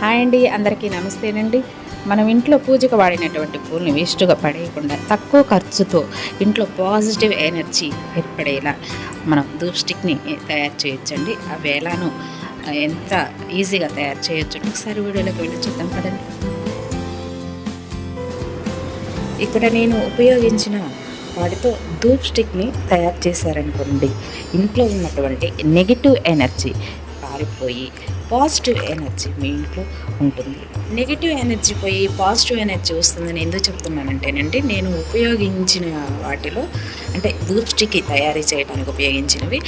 Hi అండి అందరికీ నమస్తేనండి. మనం ఇంట్లో పూజకు వాడినటువంటి పూలని వేస్ట్గా పడేయకుండా తక్కువ ఖర్చుతో ఇంట్లో పాజిటివ్ ఎనర్జీ ఏర్పడేలా మనం ధూప్ స్టిక్ని తయారు చేయొచ్చండి. అవి ఎలానో ఎంత ఈజీగా తయారు చేయొచ్చు ఒకసారి వీడియోలోకి వెళ్ళి చూద్దాం కదండి. ఇక్కడ నేను ఉపయోగించిన వాటితో ధూప్ స్టిక్ని తయారు చేశారనుకోండి ఇంట్లో ఉన్నటువంటి నెగిటివ్ ఎనర్జీ పారిపోయి పాజిటివ్ ఎనర్జీ మీ ఇంట్లో ఉంటుంది. నెగిటివ్ ఎనర్జీ పోయి పాజిటివ్ ఎనర్జీ వస్తుందని ఎందుకు చెప్తున్నానంటేనంటే నేను ఉపయోగించిన వాటిలో అంటే ధూప్ తయారీ చేయడానికి ఉపయోగించినవి.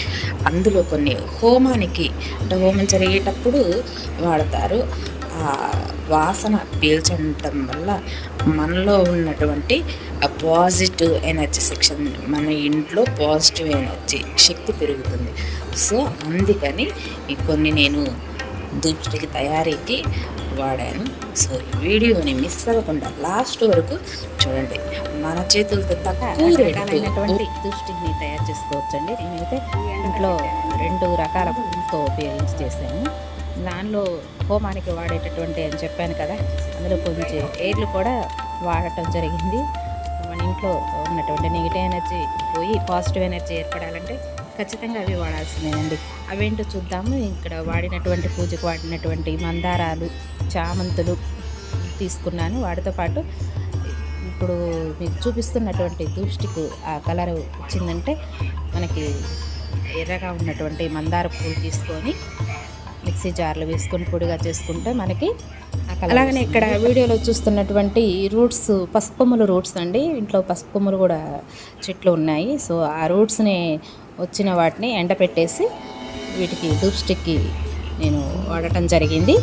అందులో కొన్ని హోమానికి అంటే హోమం జరిగేటప్పుడు వాడతారు. వాసన పీల్చడం వల్ల మనలో ఉన్నటువంటి పాజిటివ్ ఎనర్జీ సెక్షన్ మన ఇంట్లో పాజిటివ్ ఎనర్జీ శక్తి పెరుగుతుంది. సో అందుకని కొన్ని నేను దుష్టికి తయారీకి వాడాను. సో ఈ వీడియోని మిస్ అవ్వకుండా లాస్ట్ వరకు చూడండి. మన చేతులతో తక్కువ దుష్టిని తయారు చేసుకోవచ్చండి. నేనైతే ఇంట్లో రెండు రకాల పూలతో ఉపయోగించి చేశాను దానిలో హోమానికి వాడేటటువంటి అని చెప్పాను కదా అందులో కొంచెం ఏర్లు కూడా వాడటం జరిగింది. మన ఇంట్లో ఉన్నటువంటి నెగిటివ్ ఎనర్జీ పోయి పాజిటివ్ ఎనర్జీ ఏర్పడాలంటే ఖచ్చితంగా అవి వాడాల్సిందేనండి అవేంటో చూద్దాము. ఇక్కడ వాడినటువంటి పూజకు వాడినటువంటి మందారాలు చామంతులు తీసుకున్నాను. వాటితో పాటు ఇప్పుడు మీకు చూపిస్తున్నటువంటి దూష్టికు ఆ కలర్ వచ్చిందంటే మనకి ఎర్రగా ఉన్నటువంటి మందార పూలు తీసుకొని మిక్సీ జార్లో వేసుకొని పొడిగా చేసుకుంటే మనకి అలాగనే ఇక్కడ వీడియోలో చూస్తున్నటువంటి రూట్స్ పసుపొమ్మలు రూట్స్ అండి. ఇంట్లో పసుపొమ్మలు కూడా చెట్లు ఉన్నాయి. సో ఆ రూట్స్ని వచ్చిన వాటిని ఎండపెట్టేసి వీటికి ధూప్ స్టిక్కి నేను వాడటం జరిగింది.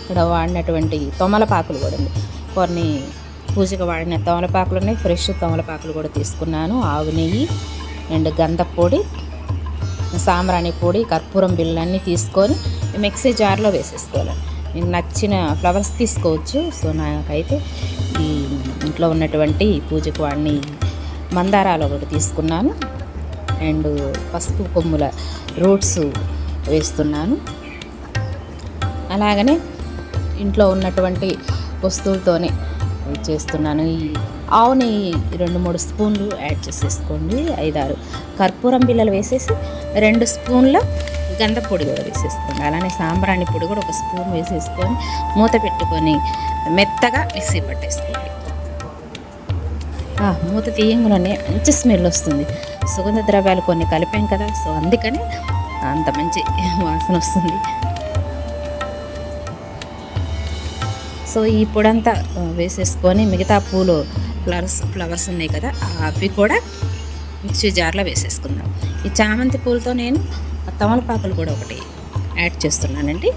ఇక్కడ వాడినటువంటి తొమలపాకులు కూడా ఉంది. కొన్ని పూజకు వాడిన తమలపాకులు ఉన్నాయి. ఫ్రెష్ తమలపాకులు కూడా తీసుకున్నాను. ఆవు నెయ్యి అండ్ గంధపొడి సాంబ్రాణి పొడి కర్పూరం బిళ్ళన్నీ తీసుకొని మిక్సీ జార్లో వేసేసుకోవాలి. నేను నచ్చిన ఫ్లవర్స్ తీసుకోవచ్చు. సో నాకైతే ఈ ఇంట్లో ఉన్నటువంటి పూజకు వాడిని మందారాలు ఒకటి తీసుకున్నాను. అండ్ పసుపు కొమ్ముల రూట్స్ వేస్తున్నాను. అలాగనే ఇంట్లో ఉన్నటువంటి వస్తువులతోనే చేస్తున్నాను. ఈ ఆవు నెయ్యి రెండు మూడు స్పూన్లు యాడ్ చేసేసుకోండి. ఐదారు కర్పూరం బిళ్ళలు వేసేసి రెండు స్పూన్ల గంధ పొడి కూడా వేసేసుకోండి. అలానే సాంబ్రాణి పొడి కూడా ఒక స్పూన్ వేసేసుకొని మూత పెట్టుకొని మెత్తగా మిక్సీ పట్టేసుకోండి. మూత తీయంగానే మంచి స్మెల్ వస్తుంది. సుగంధ ద్రవ్యాలు కొన్ని కలిపాం కదా సో అందుకని అంత మంచి వాసన వస్తుంది. సో ఈ పొడంతా వేసేసుకొని మిగతా పూలు ఫ్లవర్స్ ఫ్లవర్స్ ఉన్నాయి కదా అవి కూడా మిక్సీ జార్లో వేసేసుకుందాం. ఈ చామంతి పూలతో నేను తమలపాకులు కూడా ఒకటి యాడ్ చేస్తున్నానండి.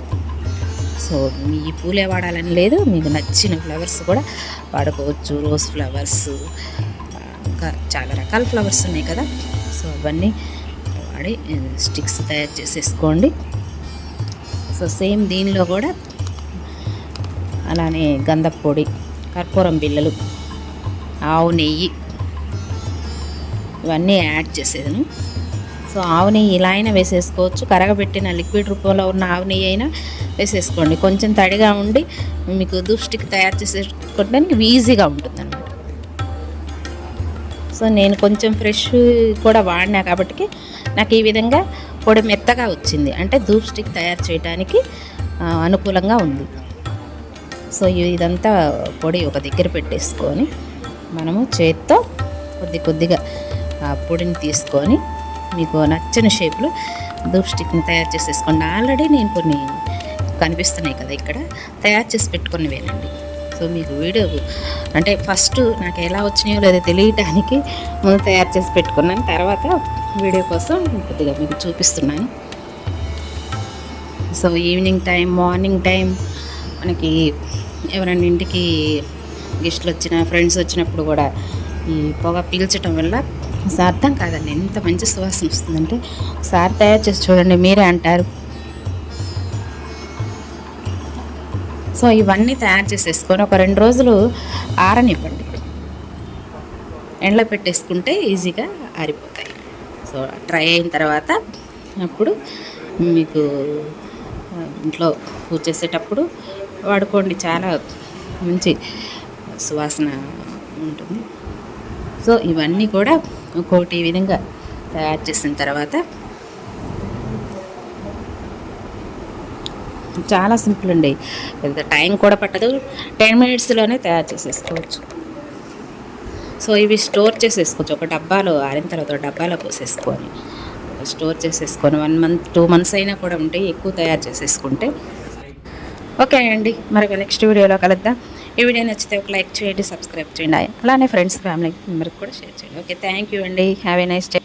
సో మీ ఈ పూలే వాడాలని లేదు మీకు నచ్చిన ఫ్లవర్స్ కూడా వాడుకోవచ్చు. రోజ్ ఫ్లవర్స్ ఇంకా చాలా రకాల ఫ్లవర్స్ ఉన్నాయి కదా. సో అవన్నీ వాడి స్టిక్స్ తయారు చేసేసుకోండి. సో సేమ్ దీనిలో కూడా అలానే గంధపు పొడి కర్పూరం బిళ్ళలు ఆవు నెయ్యి ఇవన్నీ యాడ్ చేసేదను. సో ఆవు నెయ్యి ఇలా అయినా వేసేసుకోవచ్చు. కరగబెట్టిన లిక్విడ్ రూపంలో ఉన్న ఆవు నెయ్యి అయినా వేసేసుకోండి. కొంచెం తడిగా ఉండి మీకు దూప్స్టిక్ తయారు చేసేసుకోవడానికి ఈజీగా ఉంటుంది అనమాట సో నేను కొంచెం ఫ్రెష్ కూడా వాడినా కాబట్టి నాకు ఈ విధంగా పొడి మెత్తగా వచ్చింది. అంటే ధూప్ స్టిక్ తయారు చేయడానికి అనుకూలంగా ఉంది. సో ఇదంతా పొడి ఒక దగ్గర పెట్టేసుకొని మనము చేత్తో కొద్ది కొద్దిగా ఆ పొడిని తీసుకొని మీకు నచ్చిన షేప్లో ధూప్ స్టిక్ని తయారు చేసేసుకోండి. ఆల్రెడీ నేను కొన్ని కనిపిస్తున్నాయి కదా ఇక్కడ. తయారు చేసి పెట్టుకున్నవేనండి. సో మీకు వీడియో అంటే ఫస్ట్ నాకు ఎలా వచ్చినాయో లేదో తెలియటానికి ముందు తయారు చేసి పెట్టుకున్నాను. తర్వాత వీడియో కోసం కొద్దిగా మీకు చూపిస్తున్నాను. So evening time morning time మనకి ఎవరైనా ఇంటికి గెస్ట్లు వచ్చిన ఫ్రెండ్స్ వచ్చినప్పుడు కూడా ఈ పొగ పీల్చడం వల్ల అసలు అర్థం కాదండి ఎంత మంచి సువాసన వస్తుందంటే ఒకసారి తయారు చేసి చూడండి మీరే అంటారు. సో ఇవన్నీ తయారు చేసేసుకొని ఒక రెండు రోజులు ఆరనివ్వండి. ఎండలో పెట్టేసుకుంటే ఈజీగా ఆరిపోతాయి. సో ట్రై అయిన తర్వాత అప్పుడు మీకు ఇంట్లో పూజ చేసేటప్పుడు వాడుకోండి చాలా మంచి సువాసన ఉంటుంది. సో ఇవన్నీ కూడా ఇంకోటి ఈ విధంగా తయారు చేసిన తర్వాత చాలా సింపుల్ అండి. ఎంత టైం కూడా పట్టదు. టెన్ మినిట్స్లోనే తయారు చేసేసుకోవచ్చు. సో ఇవి స్టోర్ చేసేసుకోవచ్చు. ఒక డబ్బాలో ఆరిన తర్వాత డబ్బాలో పోసేసుకొని స్టోర్ చేసేసుకొని వన్ మంత్ టూ మంత్స్ అయినా కూడా ఉంటాయి ఎక్కువ తయారు చేసేసుకుంటే ఓకే అండి. మరొక నెక్స్ట్ వీడియోలో కలుద్దాం. ఈ వీడియో నచ్చితే ఒక లైక్ చేయండి సబ్స్క్రైబ్ చేయండి. అలానే ఫ్రెండ్స్ ఫ్యామిలీ మెంబర్కి కూడా షేర్ చేయండి. ఓకే థ్యాంక్ యూ అండి. Have a nice day